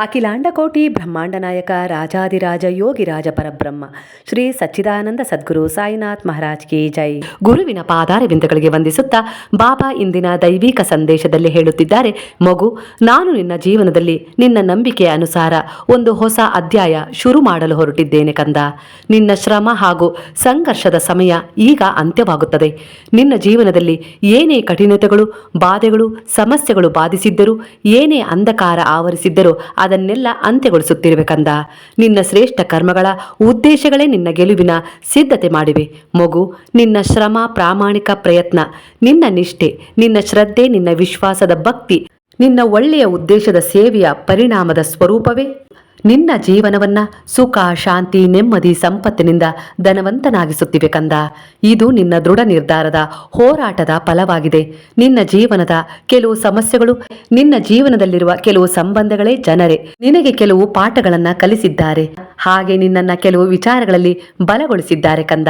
ಅಖಿಲಾಂಡಕೋಟಿ ಬ್ರಹ್ಮಾಂಡ ನಾಯಕ ರಾಜಾದಿರಾಜ ಯೋಗಿರಾಜ ಪರಬ್ರಹ್ಮ. ಶ್ರೀ ಸಚ್ಚಿದಾನಂದ ಸದ್ಗುರು ಸಾಯಿನಾಥ್ ಮಹಾರಾಜ್ ಕಿ ಜೈ. ಗುರುವಿನ ಪಾದಾರವಿಂದಗಳಿಗೆ ವಂದಿಸುತ್ತಾ ಬಾಬಾ ಇಂದಿನ ದೈವಿಕ ಸಂದೇಶದಲ್ಲಿ ಹೇಳುತ್ತಿದ್ದಾರೆ. ಮಗು, ನಾನು ನಿನ್ನ ಜೀವನದಲ್ಲಿ ನಿನ್ನ ನಂಬಿಕೆಯ ಅನುಸಾರ ಒಂದು ಹೊಸ ಅಧ್ಯಾಯ ಶುರು ಮಾಡಲು ಹೊರಟಿದ್ದೇನೆ ಕಂದ. ನಿನ್ನ ಶ್ರಮ ಹಾಗೂ ಸಂಘರ್ಷದ ಸಮಯ ಈಗ ಅಂತ್ಯವಾಗುತ್ತದೆ. ನಿನ್ನ ಜೀವನದಲ್ಲಿ ಏನೇ ಕಠಿಣತೆಗಳು, ಬಾಧೆಗಳು, ಸಮಸ್ಯೆಗಳು ಬಾಧಿಸಿದ್ದರೂ, ಏನೇ ಅಂಧಕಾರ ಆವರಿಸಿದ್ದರೂ ಅದನ್ನೆಲ್ಲ ಅಂತ್ಯಗೊಳಿಸುತ್ತಿರುವೆ ಕಂದ ನಿನ್ನ ಶ್ರೇಷ್ಠ ಕರ್ಮಗಳ ಉದ್ದೇಶಗಳೇ ನಿನ್ನ ಗೆಲುವಿನ ಸಿದ್ಧತೆ ಮಾಡಿವೆ. ಮಗು, ನಿನ್ನ ಶ್ರಮ, ಪ್ರಾಮಾಣಿಕ ಪ್ರಯತ್ನ, ನಿನ್ನ ನಿಷ್ಠೆ, ನಿನ್ನ ಶ್ರದ್ಧೆ, ನಿನ್ನ ವಿಶ್ವಾಸದ ಭಕ್ತಿ, ನಿನ್ನ ಒಳ್ಳೆಯ ಉದ್ದೇಶದ ಸೇವೆಯ ಪರಿಣಾಮದ ಸ್ವರೂಪವೇ? ನಿನ್ನ ಜೀವನವನ್ನ ಸುಖ, ಶಾಂತಿ, ನೆಮ್ಮದಿ, ಸಂಪತ್ತಿನಿಂದ ಧನವಂತನಾಗಿಸುತ್ತಿವೆ ಕಂದ. ಇದು ನಿನ್ನ ದೃಢ ನಿರ್ಧಾರದ ಹೋರಾಟದ ಫಲವಾಗಿದೆ. ನಿನ್ನ ಜೀವನದ ಕೆಲವು ಸಮಸ್ಯೆಗಳು, ನಿನ್ನ ಜೀವನದಲ್ಲಿರುವ ಕೆಲವು ಸಂಬಂಧಗಳೇ ಜನರೇ. ನಿನಗೆ ಕೆಲವು ಪಾಠಗಳನ್ನ ಕಲಿಸಿದ್ದಾರೆ. ಹಾಗೆ ನಿನ್ನನ್ನ ಕೆಲವು ವಿಚಾರಗಳಲ್ಲಿ ಬಲಗೊಳಿಸಿದ್ದಾರೆ ಕಂದ.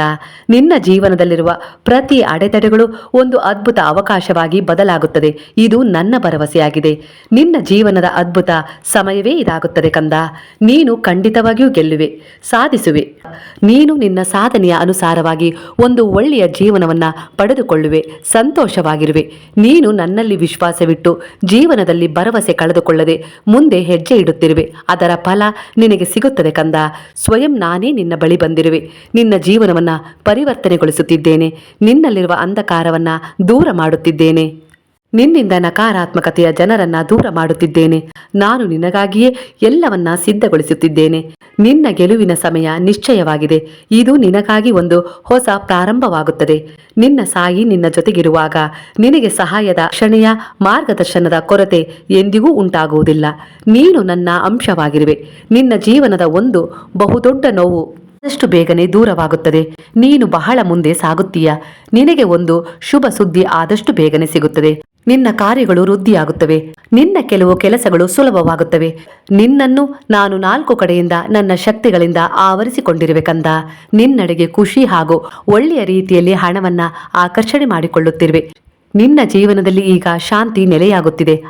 ನಿನ್ನ ಜೀವನದಲ್ಲಿರುವ ಪ್ರತಿ ಅಡೆತಡೆಗಳು ಒಂದು ಅದ್ಭುತ ಅವಕಾಶವಾಗಿ ಬದಲಾಗುತ್ತದೆ. ಇದು ನನ್ನ ಭರವಸೆಯಾಗಿದೆ. ನಿನ್ನ ಜೀವನದ ಅದ್ಭುತ ಸಮಯವೇ ಇದಾಗುತ್ತದೆ ಕಂದ. ನೀನು ಖಂಡಿತವಾಗಿಯೂ ಗೆಲ್ಲುವೆ, ಸಾಧಿಸುವೆ. ನೀನು ನಿನ್ನ ಸಾಧನೆಯ ಅನುಸಾರವಾಗಿ ಒಂದು ಒಳ್ಳೆಯ ಜೀವನವನ್ನ ಪಡೆದುಕೊಳ್ಳುವೆ, ಸಂತೋಷವಾಗಿರುವೆ. ನೀನು ನನ್ನಲ್ಲಿ ವಿಶ್ವಾಸವಿಟ್ಟು ಜೀವನದಲ್ಲಿ ಭರವಸೆ ಕಳೆದುಕೊಳ್ಳದೆ ಮುಂದೆ ಹೆಜ್ಜೆ ಇಡುತ್ತಿರುವೆ. ಅದರ ಫಲ ನಿನಗೆ ಸಿಗುತ್ತದೆ ಕಂದ. ಸ್ವಯಂ ನಾನೇ ನಿನ್ನ ಬಳಿ ಬಂದಿರುವೆ. ನಿನ್ನ ಜೀವನವನ್ನ ಪರಿವರ್ತನೆಗೊಳಿಸುತ್ತಿದ್ದೇನೆ. ನಿನ್ನಲ್ಲಿರುವ ಅಂಧಕಾರವನ್ನ ದೂರ ಮಾಡುತ್ತಿದ್ದೇನೆ. ನಿನ್ನಿಂದ ನಕಾರಾತ್ಮಕತೆಯ ಜನರನ್ನ ದೂರ ಮಾಡುತ್ತಿದ್ದೇನೆ. ನಾನು ನಿನಗಾಗಿಯೇ ಎಲ್ಲವನ್ನ ಸಿದ್ಧಗೊಳಿಸುತ್ತಿದ್ದೇನೆ. ನಿನ್ನ ಗೆಲುವಿನ ಸಮಯ ನಿಶ್ಚಯವಾಗಿದೆ. ಇದು ನಿನಗಾಗಿ ಒಂದು ಹೊಸ ಪ್ರಾರಂಭವಾಗುತ್ತದೆ. ನಿನ್ನ ಸಾಯಿ ನಿನ್ನ ಜೊತೆಗಿರುವಾಗ ನಿನಗೆ ಸಹಾಯದ ಕ್ಷಣೆಯ ಮಾರ್ಗದರ್ಶನದ ಕೊರತೆ ಎಂದಿಗೂ ಉಂಟಾಗುವುದಿಲ್ಲ. ನೀನು ನನ್ನ ಅಂಶವಾಗಿರುವೆ. ನಿನ್ನ ಜೀವನದ ಒಂದು ಬಹುದೊಡ್ಡ ನೋವು ಆದಷ್ಟು ಬೇಗನೆ ದೂರವಾಗುತ್ತದೆ. ನೀನು ಬಹಳ ಮುಂದೆ ಸಾಗುತ್ತೀಯ. ನಿನಗೆ ಒಂದು ಶುಭ ಸುದ್ದಿ ಆದಷ್ಟು ಬೇಗನೆ ಸಿಗುತ್ತದೆ. ನಿನ್ನ ಕಾರ್ಯಗಳು ವೃದ್ಧಿಯಾಗುತ್ತವೆ. ನಿನ್ನ ಕೆಲವು ಕೆಲಸಗಳು ಸುಲಭವಾಗುತ್ತವೆ. ನಿನ್ನನ್ನು ನಾನು ನಾಲ್ಕು ಕಡೆಯಿಂದ ನನ್ನ ಶಕ್ತಿಗಳಿಂದ ಆವರಿಸಿಕೊಂಡಿರುವೆ ಕಂದ. ನಿನ್ನಡೆಗೆ ಖುಷಿ ಹಾಗೂ ಒಳ್ಳೆಯ ರೀತಿಯಲ್ಲಿ ಹಣವನ್ನ ಆಕರ್ಷಣೆ ಮಾಡಿಕೊಳ್ಳುತ್ತಿರುವೆ. ನಿನ್ನ ಜೀವನದಲ್ಲಿ ಈಗ ಶಾಂತಿ ನೆಲೆಯಾಗುತ್ತಿದೆ.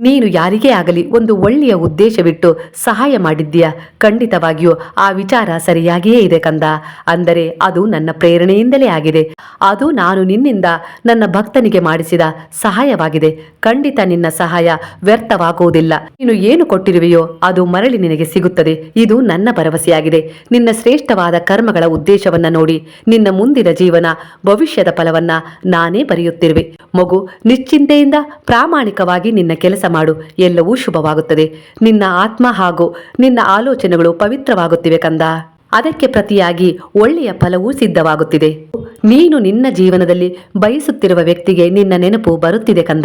ನೀನು ಯಾರಿಗೇ ಆಗಲಿ ಒಂದು ಒಳ್ಳೆಯ ಉದ್ದೇಶವಿಟ್ಟು ಸಹಾಯ ಮಾಡಿದ್ದೀಯ? ಖಂಡಿತವಾಗಿಯೂ ಆ ವಿಚಾರ ಸರಿಯಾಗಿಯೇ ಇದೆ ಕಂದ. ಅಂದರೆ ಅದು ನನ್ನ ಪ್ರೇರಣೆಯಿಂದಲೇ ಆಗಿದೆ. ಅದು ನಾನು ನಿನ್ನಿಂದ ನನ್ನ ಭಕ್ತನಿಗೆ ಮಾಡಿಸಿದ ಸಹಾಯವಾಗಿದೆ. ಖಂಡಿತ ನಿನ್ನ ಸಹಾಯ ವ್ಯರ್ಥವಾಗುವುದಿಲ್ಲ. ನೀನು ಏನು ಕೊಟ್ಟಿರುವೆಯೋ ಅದು ಮರಳಿ ನಿನಗೆ ಸಿಗುತ್ತದೆ. ಇದು ನನ್ನ ಭರವಸೆಯಾಗಿದೆ. ನಿನ್ನ ಶ್ರೇಷ್ಠವಾದ ಕರ್ಮಗಳ ಉದ್ದೇಶವನ್ನ ನೋಡಿ. ನಿನ್ನ ಮುಂದಿನ ಜೀವನ ಭವಿಷ್ಯದ ಫಲವನ್ನ ನಾನೇ ಬರೆಯುತ್ತಿರುವೆ. ಮಗು, ನಿಶ್ಚಿಂತೆಯಿಂದ ಪ್ರಾಮಾಣಿಕವಾಗಿ ನಿನ್ನ ಕೆಲಸ ಮಾಡು. ಎಲ್ಲವೂ ಶುಭವಾಗುತ್ತದೆ. ನಿನ್ನ ಆತ್ಮ ಹಾಗೂ ನಿನ್ನ ಆಲೋಚನೆಗಳು ಪವಿತ್ರವಾಗುತ್ತಿವೆ ಕಂದ. ಅದಕ್ಕೆ ಪ್ರತಿಯಾಗಿ ಒಳ್ಳೆಯ ಫಲವೂ ಸಿದ್ಧವಾಗುತ್ತಿದೆ. ನೀನು ನಿನ್ನ ಜೀವನದಲ್ಲಿ ಬಯಸುತ್ತಿರುವ ವ್ಯಕ್ತಿಗೆ ನಿನ್ನ ನೆನಪು ಬರುತ್ತಿದೆ ಕಂದ.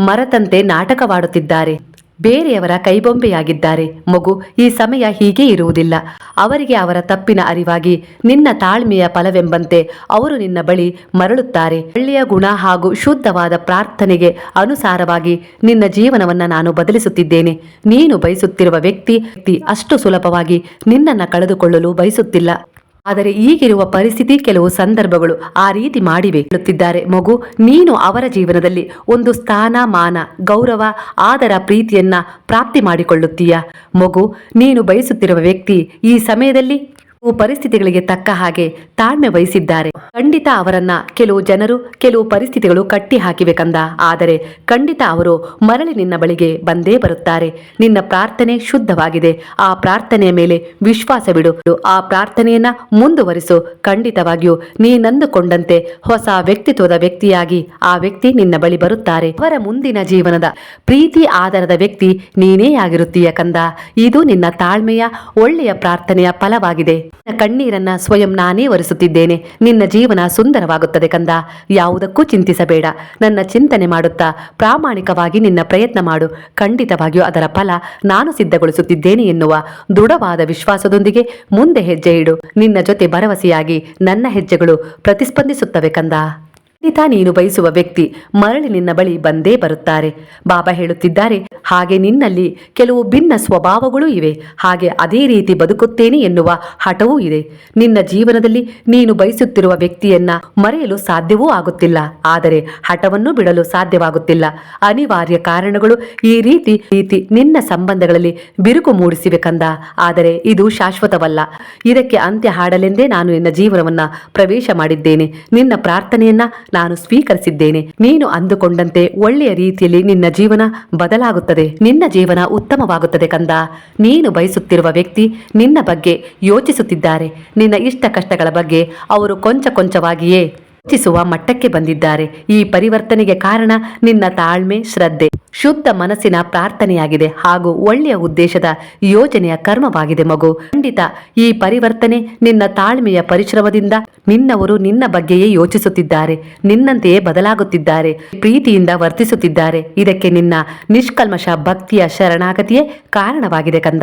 ಮರತಂತೆ ನಾಟಕವಾಡುತ್ತಿದ್ದಾರೆ. ಬೇರೆಯವರ ಕೈಬೊಂಬೆಯಾಗಿದ್ದಾರೆ. ಮಗು, ಈ ಸಮಯ ಹೀಗೆ ಇರುವುದಿಲ್ಲ. ಅವರಿಗೆ ಅವರ ತಪ್ಪಿನ ಅರಿವಾಗಿ ನಿನ್ನ ತಾಳ್ಮೆಯ ಫಲವೆಂಬಂತೆ ಅವರು ನಿನ್ನ ಬಳಿ ಮರಳುತ್ತಾರೆ. ಒಳ್ಳೆಯ ಗುಣ ಹಾಗೂ ಶುದ್ಧವಾದ ಪ್ರಾರ್ಥನೆಗೆ ಅನುಸಾರವಾಗಿ ನಿನ್ನ ಜೀವನವನ್ನು ನಾನು ಬದಲಿಸುತ್ತಿದ್ದೇನೆ. ನೀನು ಬಯಸುತ್ತಿರುವ ವ್ಯಕ್ತಿ ಅಷ್ಟು ಸುಲಭವಾಗಿ ನಿನ್ನನ್ನು ಕಳೆದುಕೊಳ್ಳಲು ಬಯಸುತ್ತಿಲ್ಲ. ಆದರೆ ಈಗಿರುವ ಪರಿಸ್ಥಿತಿ ಕೆಲವು ಸಂದರ್ಭಗಳು ಆ ರೀತಿ ಮಾಡಿವೆ. ಹೇಳುತ್ತಿದ್ದಾರೆ, ಮಗು, ನೀನು ಅವರ ಜೀವನದಲ್ಲಿ ಒಂದು ಸ್ಥಾನ ಮಾನ ಗೌರವ, ಆದರ, ಪ್ರೀತಿಯನ್ನ ಪ್ರಾಪ್ತಿ ಮಾಡಿಕೊಳ್ಳುತ್ತೀಯ? ಮಗು, ನೀನು ಬಯಸುತ್ತಿರುವ ವ್ಯಕ್ತಿ ಈ ಸಮಯದಲ್ಲಿ ಪರಿಸ್ಥಿತಿಗಳಿಗೆ ತಕ್ಕ ಹಾಗೆ ತಾಳ್ಮೆ ವಹಿಸಿದ್ದಾರೆ. ಖಂಡಿತ ಅವರನ್ನ ಕೆಲವು ಜನರು ಕೆಲವು ಪರಿಸ್ಥಿತಿಗಳು ಕಟ್ಟಿ ಹಾಕಿವೆ ಕಂದ. ಆದರೆ ಖಂಡಿತ ಅವರು ಮರಳಿ ನಿನ್ನ ಬಳಿಗೆ ಬಂದೇ ಬರುತ್ತಾರೆ. ನಿನ್ನ ಪ್ರಾರ್ಥನೆ ಶುದ್ಧವಾಗಿದೆ. ಆ ಪ್ರಾರ್ಥನೆಯ ಮೇಲೆ ವಿಶ್ವಾಸವಿಡು ಆ ಪ್ರಾರ್ಥನೆಯನ್ನ ಮುಂದುವರಿಸು. ಖಂಡಿತವಾಗಿಯೂ ನೀನಂದುಕೊಂಡಂತೆ ಹೊಸ ವ್ಯಕ್ತಿತ್ವದ ವ್ಯಕ್ತಿಯಾಗಿ ಆ ವ್ಯಕ್ತಿ ನಿನ್ನ ಬಳಿ ಬರುತ್ತಾರೆ. ಅವರ ಮುಂದಿನ ಜೀವನದ ಪ್ರೀತಿ ಆಧಾರದ ವ್ಯಕ್ತಿ ನೀನೇ ಆಗಿರುತ್ತೀಯ ಕಂದ. ಇದು ನಿನ್ನ ತಾಳ್ಮೆಯ ಒಳ್ಳೆಯ ಪ್ರಾರ್ಥನೆಯ ಫಲವಾಗಿದೆ. ಕಣ್ಣೀರನ್ನ ಸ್ವಯಂ ನಾನೇ ಒರೆಸುತ್ತಿದ್ದೇನೆ. ನಿನ್ನ ಜೀವನ ಸುಂದರವಾಗುತ್ತದೆ ಕಂದ. ಯಾವುದಕ್ಕೂ ಚಿಂತಿಸಬೇಡ. ನನ್ನ ಚಿಂತನೆ ಮಾಡುತ್ತಾ ಪ್ರಾಮಾಣಿಕವಾಗಿ ನಿನ್ನ ಪ್ರಯತ್ನ ಮಾಡು. ಖಂಡಿತವಾಗಿಯೂ ಅದರ ಫಲ ನಾನು ಸಿದ್ಧಗೊಳಿಸುತ್ತಿದ್ದೇನೆ ಎನ್ನುವ ದೃಢವಾದ ವಿಶ್ವಾಸದೊಂದಿಗೆ ಮುಂದೆ ಹೆಜ್ಜೆ ಇಡು. ನಿನ್ನ ಜೊತೆ ಭರವಸೆಯಾಗಿ ನನ್ನ ಹೆಜ್ಜೆಗಳು ಪ್ರತಿಸ್ಪಂದಿಸುತ್ತವೆ ಕಂದ. ಖಂಡಿತ ನೀನು ಬಯಸುವ ವ್ಯಕ್ತಿ ಮರಳಿ ನಿನ್ನ ಬಳಿ ಬಂದೇ ಬರುತ್ತಾರೆ. ಬಾಬಾ ಹೇಳುತ್ತಿದ್ದಾರೆ, ಹಾಗೆ ನಿನ್ನಲ್ಲಿ ಕೆಲವು ಭಿನ್ನ ಸ್ವಭಾವಗಳೂ ಇವೆ. ಹಾಗೆ ಅದೇ ರೀತಿ ಬದುಕುತ್ತೇನೆ ಎನ್ನುವ ಹಠವೂ ಇದೆ. ನಿನ್ನ ಜೀವನದಲ್ಲಿ ನೀನು ಬಯಸುತ್ತಿರುವ ವ್ಯಕ್ತಿಯನ್ನ ಮರೆಯಲು ಸಾಧ್ಯವೂ ಆಗುತ್ತಿಲ್ಲ. ಆದರೆ ಹಠವನ್ನು ಬಿಡಲು ಸಾಧ್ಯವಾಗುತ್ತಿಲ್ಲ. ಅನಿವಾರ್ಯ ಕಾರಣಗಳು ಈ ರೀತಿ ರೀತಿ ನಿನ್ನ ಸಂಬಂಧಗಳಲ್ಲಿ ಬಿರುಕು ಮೂಡಿಸಿವೆ ಕಂದ. ಆದರೆ ಇದು ಶಾಶ್ವತವಲ್ಲ. ಇದಕ್ಕೆ ಅಂತ್ಯ ಹಾಡಲೆಂದೇ ನಾನು ನಿನ್ನ ಜೀವನವನ್ನ ಪ್ರವೇಶ ಮಾಡಿದ್ದೇನೆ. ನಿನ್ನ ಪ್ರಾರ್ಥನೆಯನ್ನ ನಾನು ಸ್ವೀಕರಿಸಿದ್ದೇನೆ. ನೀನು ಅಂದುಕೊಂಡಂತೆ ಒಳ್ಳೆಯ ರೀತಿಯಲ್ಲಿ ನಿನ್ನ ಜೀವನ ಬದಲಾಗುತ್ತದೆ. ನಿನ್ನ ಜೀವನ ಉತ್ತಮವಾಗುತ್ತದೆ ಕಂದ. ನೀನು ಬಯಸುತ್ತಿರುವ ವ್ಯಕ್ತಿ ನಿನ್ನ ಬಗ್ಗೆ ಯೋಚಿಸುತ್ತಿದ್ದಾರೆ. ನಿನ್ನ ಇಷ್ಟ ಕಷ್ಟಗಳ ಬಗ್ಗೆ ಅವರು ಕೊಂಚ ಕೊಂಚವಾಗಿಯೇ ಯೋಚಿಸುವ ಮಟ್ಟಕ್ಕೆ ಬಂದಿದ್ದಾರೆ. ಈ ಪರಿವರ್ತನೆಗೆ ಕಾರಣ ನಿನ್ನ ತಾಳ್ಮೆ, ಶ್ರದ್ಧೆ, ಶುದ್ಧ ಮನಸ್ಸಿನ ಪ್ರಾರ್ಥನೆಯಾಗಿದೆ ಹಾಗೂ ಒಳ್ಳೆಯ ಉದ್ದೇಶದ ಯೋಜನೆಯ ಕರ್ಮವಾಗಿದೆ ಮಗು. ಖಂಡಿತ ಈ ಪರಿವರ್ತನೆ ನಿನ್ನ ತಾಳ್ಮೆಯ ಪರಿಶ್ರಮದಿಂದ ನಿನ್ನವರು ನಿನ್ನ ಬಗ್ಗೆಯೇ ಯೋಚಿಸುತ್ತಿದ್ದಾರೆ. ನಿನ್ನಂತೆಯೇ ಬದಲಾಗುತ್ತಿದ್ದಾರೆ. ಪ್ರೀತಿಯಿಂದ ವರ್ತಿಸುತ್ತಿದ್ದಾರೆ. ಇದಕ್ಕೆ ನಿನ್ನ ನಿಷ್ಕಲ್ಮಶ ಭಕ್ತಿಯ ಶರಣಾಗತಿಯೇ ಕಾರಣವಾಗಿದೆ ಕಂದ.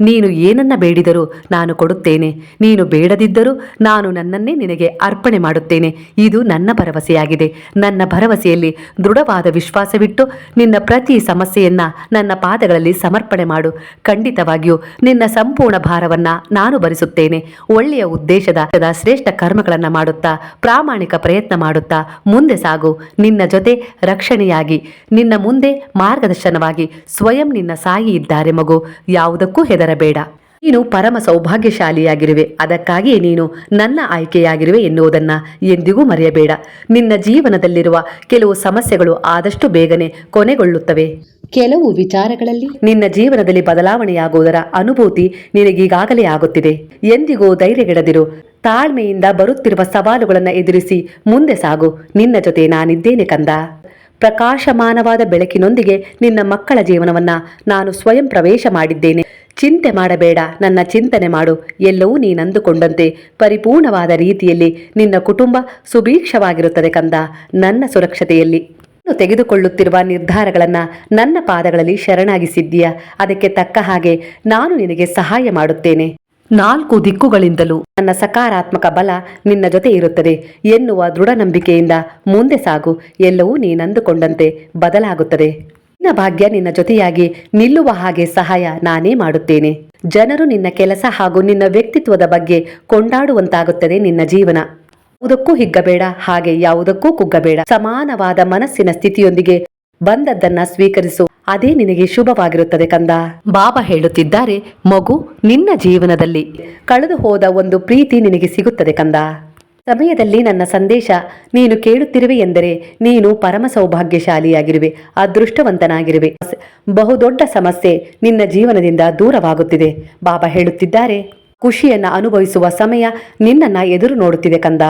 ನೀನು ಏನನ್ನ ಬೇಡಿದರೂ ನಾನು ಕೊಡುತ್ತೇನೆ. ನೀನು ಬೇಡದಿದ್ದರೂ ನಾನು ನನ್ನನ್ನೇ ನಿನಗೆ ಅರ್ಪಣೆ ಮಾಡುತ್ತೇನೆ. ಇದು ನನ್ನ ಭರವಸೆಯಾಗಿದೆ. ನನ್ನ ಭರವಸೆಯಲ್ಲಿ ದೃಢವಾದ ವಿಶ್ವಾಸವಿಟ್ಟು ನಿನ್ನ ಪ್ರತಿ ಸಮಸ್ಯೆಯನ್ನ ನನ್ನ ಪಾದಗಳಲ್ಲಿ ಸಮರ್ಪಣೆ ಮಾಡು. ಖಂಡಿತವಾಗಿಯೂ ನಿನ್ನ ಸಂಪೂರ್ಣ ಭಾರವನ್ನ ನಾನು ಭರಿಸುತ್ತೇನೆ. ಒಳ್ಳೆಯ ಉದ್ದೇಶದ ಶ್ರೇಷ್ಠ ಕರ್ಮಗಳನ್ನ ಮಾಡುತ್ತಾ, ಪ್ರಾಮಾಣಿಕ ಪ್ರಯತ್ನ ಮಾಡುತ್ತಾ ಮುಂದೆ ಸಾಗು. ನಿನ್ನ ಜೊತೆ ರಕ್ಷಣೆಯಾಗಿ, ನಿನ್ನ ಮುಂದೆ ಮಾರ್ಗದರ್ಶನವಾಗಿ ಸ್ವಯಂ ನಿನ್ನ ಸಾಯಿ ಇದ್ದಾರೆ ಮಗು. ಯಾವುದಕ್ಕೂ ಹೆದರಬೇಡ. ನೀನು ಪರಮ ಸೌಭಾಗ್ಯಶಾಲಿಯಾಗಿರುವೆ. ಅದಕ್ಕಾಗಿ ನೀನು ನನ್ನ ಆಯ್ಕೆಯಾಗಿರುವೆ ಎನ್ನುವುದನ್ನ ಎಂದಿಗೂ ಮರೆಯಬೇಡ. ನಿನ್ನ ಜೀವನದಲ್ಲಿರುವ ಕೆಲವು ಸಮಸ್ಯೆಗಳು ಆದಷ್ಟು ಬೇಗನೆ ಕೊನೆಗೊಳ್ಳುತ್ತವೆ. ಕೆಲವು ವಿಚಾರಗಳಲ್ಲಿ ನಿನ್ನ ಜೀವನದಲ್ಲಿ ಬದಲಾವಣೆಯಾಗುವುದರ ಅನುಭೂತಿ ನಿನಗೀಗಾಗಲೇ ಆಗುತ್ತಿದೆ. ಎಂದಿಗೂ ಧೈರ್ಯಗೆಡದಿರು. ತಾಳ್ಮೆಯಿಂದ ಬರುತ್ತಿರುವ ಸವಾಲುಗಳನ್ನು ಎದುರಿಸಿ ಮುಂದೆ ಸಾಗು. ನಿನ್ನ ಜೊತೆ ನಾನಿದ್ದೇನೆ ಕಂದ. ಪ್ರಕಾಶಮಾನವಾದ ಬೆಳಕಿನೊಂದಿಗೆ ನಿನ್ನ ಮಕ್ಕಳ ಜೀವನವನ್ನ ನಾನು ಸ್ವಯಂ ಪ್ರವೇಶ ಮಾಡಿದ್ದೇನೆ. ಚಿಂತೆ ಮಾಡಬೇಡ, ನನ್ನ ಚಿಂತನೆ ಮಾಡು. ಎಲ್ಲವೂ ನೀನಂದುಕೊಂಡಂತೆ ಪರಿಪೂರ್ಣವಾದ ರೀತಿಯಲ್ಲಿ ನಿನ್ನ ಕುಟುಂಬ ಸುಭೀಕ್ಷವಾಗಿರುತ್ತದೆ ಕಂದ. ನನ್ನ ಸುರಕ್ಷತೆಯಲ್ಲಿ ತೆಗೆದುಕೊಳ್ಳುತ್ತಿರುವ ನಿರ್ಧಾರಗಳನ್ನ ನನ್ನ ಪಾದಗಳಲ್ಲಿ ಶರಣಾಗಿಸಿದ್ದೀಯ. ಅದಕ್ಕೆ ತಕ್ಕ ಹಾಗೆ ನಾನು ನಿನಗೆ ಸಹಾಯ ಮಾಡುತ್ತೇನೆ. ನಾಲ್ಕು ದಿಕ್ಕುಗಳಿಂದಲೂ ನನ್ನ ಸಕಾರಾತ್ಮಕ ಬಲ ನಿನ್ನ ಜೊತೆ ಇರುತ್ತದೆ. ಎನ್ನುವ ದೃಢ ನಂಬಿಕೆಯಿಂದ ಮುಂದೆ ಸಾಗು. ಎಲ್ಲವೂ ನೀನಂದುಕೊಂಡಂತೆ ಬದಲಾಗುತ್ತದೆ. ನಿನ್ನ ಭಾಗ್ಯ ನಿನ್ನ ಜೊತೆಯಾಗಿ ನಿಲ್ಲುವ ಹಾಗೆ ಸಹಾಯ ನಾನೇ ಮಾಡುತ್ತೇನೆ. ಜನರು ನಿನ್ನ ಕೆಲಸ ಹಾಗೂ ನಿನ್ನ ವ್ಯಕ್ತಿತ್ವದ ಬಗ್ಗೆ ಕೊಂಡಾಡುವಂತಾಗುತ್ತದೆ ನಿನ್ನ ಜೀವನ. ಯಾವುದಕ್ಕೂ ಹಿಗ್ಗಬೇಡ ಹಾಗೆ ಯಾವುದಕ್ಕೂ ಕುಗ್ಗಬೇಡ. ಸಮಾನವಾದ ಮನಸ್ಸಿನ ಸ್ಥಿತಿಯೊಂದಿಗೆ ಬಂದದ್ದನ್ನ ಸ್ವೀಕರಿಸು. ಅದೇ ನಿನಗೆ ಶುಭವಾಗಿರುತ್ತದೆ ಕಂದ. ಬಾಬಾ ಹೇಳುತ್ತಿದ್ದಾರೆ ಮಗು ನಿನ್ನ ಜೀವನದಲ್ಲಿ. ಕಳೆದು ಹೋದ ಒಂದು ಪ್ರೀತಿ ನಿನಗೆ ಸಿಗುತ್ತದೆ ಕಂದ. ಸಮಯದಲ್ಲಿ ನನ್ನ ಸಂದೇಶ ನೀನು ಕೇಳುತ್ತಿರುವೆ ಎಂದರೆ ನೀನು ಪರಮ ಸೌಭಾಗ್ಯಶಾಲಿಯಾಗಿರುವೆ, ಅದೃಷ್ಟವಂತನಾಗಿರುವೆ. ಬಹುದೊಡ್ಡ ಸಮಸ್ಯೆ ನಿನ್ನ ಜೀವನದಿಂದ ದೂರವಾಗುತ್ತಿದೆ. ಬಾಬಾ ಹೇಳುತ್ತಿದ್ದಾರೆ, ಖುಷಿಯನ್ನ ಅನುಭವಿಸುವ ಸಮಯ ನಿನ್ನನ್ನ ಎದುರು ನೋಡುತ್ತಿದೆ ಕಂದ.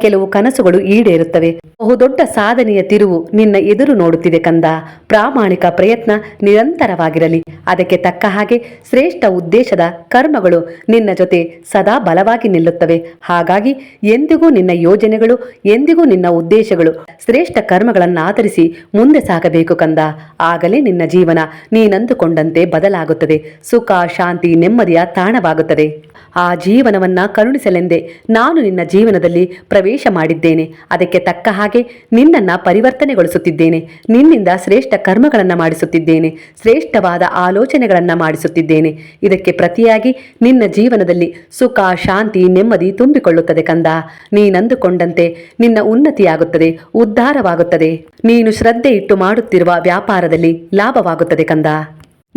ಕೆಲವು ಕನಸುಗಳು ಈಡೇರುತ್ತವೆ. ಬಹುದೊಡ್ಡ ಸಾಧನೆಯ ತಿರುವು ನಿನ್ನ ಎದುರು ನೋಡುತ್ತಿದೆ ಕಂದ. ಪ್ರಾಮಾಣಿಕ ಪ್ರಯತ್ನ ನಿರಂತರವಾಗಿರಲಿ. ಅದಕ್ಕೆ ತಕ್ಕ ಹಾಗೆ ಶ್ರೇಷ್ಠ ಉದ್ದೇಶದ ಕರ್ಮಗಳು ನಿನ್ನ ಜೊತೆ ಸದಾ ಬಲವಾಗಿ ನಿಲ್ಲುತ್ತವೆ. ಹಾಗಾಗಿ ಎಂದಿಗೂ ನಿನ್ನ ಯೋಜನೆಗಳು, ಎಂದಿಗೂ ನಿನ್ನ ಉದ್ದೇಶಗಳು ಶ್ರೇಷ್ಠ ಕರ್ಮಗಳನ್ನು ಆಧರಿಸಿ ಮುಂದೆ ಸಾಗಬೇಕು ಕಂದ. ಆಗಲೇ ನಿನ್ನ ಜೀವನ ನೀನಂದುಕೊಂಡಂತೆ ಬದಲಾಗುತ್ತದೆ. ಸುಖ, ಶಾಂತಿ, ನೆಮ್ಮದಿಯ ತಾಣವಾಗುತ್ತದೆ. ಆ ಜೀವನವನ್ನ ಕರುಣಿಸಲೆಂದೇ ನಾನು ನಿನ್ನ ಜೀವನದಲ್ಲಿ ಪ್ರವೇಶ ಮಾಡಿದ್ದೇನೆ. ಅದಕ್ಕೆ ತಕ್ಕ ಹಾಗೆ ನಿನ್ನನ್ನ ಪರಿವರ್ತನೆಗೊಳಿಸುತ್ತಿದ್ದೇನೆ. ನಿನ್ನಿಂದ ಶ್ರೇಷ್ಠ ಕರ್ಮಗಳನ್ನು ಮಾಡಿಸುತ್ತಿದ್ದೇನೆ. ಶ್ರೇಷ್ಠವಾದ ಆಲೋಚನೆಗಳನ್ನು ಮಾಡಿಸುತ್ತಿದ್ದೇನೆ. ಇದಕ್ಕೆ ಪ್ರತಿಯಾಗಿ ನಿನ್ನ ಜೀವನದಲ್ಲಿ ಸುಖ, ಶಾಂತಿ, ನೆಮ್ಮದಿ ತುಂಬಿಕೊಳ್ಳುತ್ತದೆ ಕಂದ. ನೀನಂದುಕೊಂಡಂತೆ ನಿನ್ನ ಉನ್ನತಿಯಾಗುತ್ತದೆ, ಉದ್ಧಾರವಾಗುತ್ತದೆ. ನೀನು ಶ್ರದ್ಧೆ ಇಟ್ಟು ಮಾಡುತ್ತಿರುವ ವ್ಯಾಪಾರದಲ್ಲಿ ಲಾಭವಾಗುತ್ತದೆ ಕಂದ.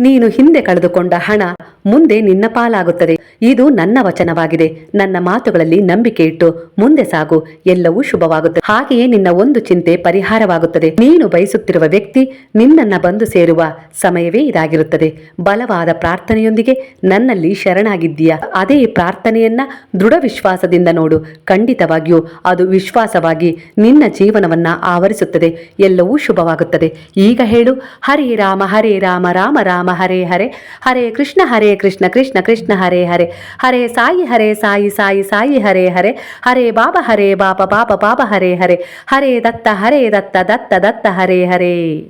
ನೀನು ಹಿಂದೆ ಕಳೆದುಕೊಂಡ ಹಣ ಮುಂದೆ ನಿನ್ನ ಪಾಲಾಗುತ್ತದೆ. ಇದು ನನ್ನ ವಚನವಾಗಿದೆ. ನನ್ನ ಮಾತುಗಳಲ್ಲಿ ನಂಬಿಕೆ ಇಟ್ಟು ಮುಂದೆ ಸಾಗು. ಎಲ್ಲವೂ ಶುಭವಾಗುತ್ತದೆ. ಹಾಗೆಯೇ ನಿನ್ನ ಒಂದು ಚಿಂತೆ ಪರಿಹಾರವಾಗುತ್ತದೆ. ನೀನು ಬಯಸುತ್ತಿರುವ ವ್ಯಕ್ತಿ ನಿನ್ನನ್ನ ಬಂದು ಸೇರುವ ಸಮಯವೇ ಇದಾಗಿರುತ್ತದೆ. ಬಲವಾದ ಪ್ರಾರ್ಥನೆಯೊಂದಿಗೆ ನನ್ನಲ್ಲಿ ಶರಣಾಗಿದ್ದೀಯ? ಅದೇ ಪ್ರಾರ್ಥನೆಯನ್ನ ದೃಢ ವಿಶ್ವಾಸದಿಂದ ನೋಡು. ಖಂಡಿತವಾಗಿಯೂ ಅದು ವಿಶ್ವಾಸವಾಗಿ ನಿನ್ನ ಜೀವನವನ್ನ ಆವರಿಸುತ್ತದೆ. ಎಲ್ಲವೂ ಶುಭವಾಗುತ್ತದೆ. ಈಗ ಹೇಳು, ಹರೇ ರಾಮ ಹರೇ ರಾಮ ರಾಮ ರಾಮ. ಹರೇ ಹರೇ. ಹರೇ ಕೃಷ್ಣ ಹರೇ ಕೃಷ್ಣ ಕೃಷ್ಣ ಕೃಷ್ಣ ಹರೇ ಹರೇ. ಹರೇ ಸಾಯಿ ಹರೇ ಸಾಯಿ ಸಾಯಿ ಸಾಯಿ ಹರೇ ಹರೇ. ಹರೇ ಬಾಬ ಹರೇ ಬಾಬ ಬಾಬ ಬಾಬ ಹರೇ ಹರೇ. ಹರೇ ದತ್ತ ಹರೇ ದತ್ತ ದತ್ತ ದತ್ತ ಹರೇ ಹರೇ.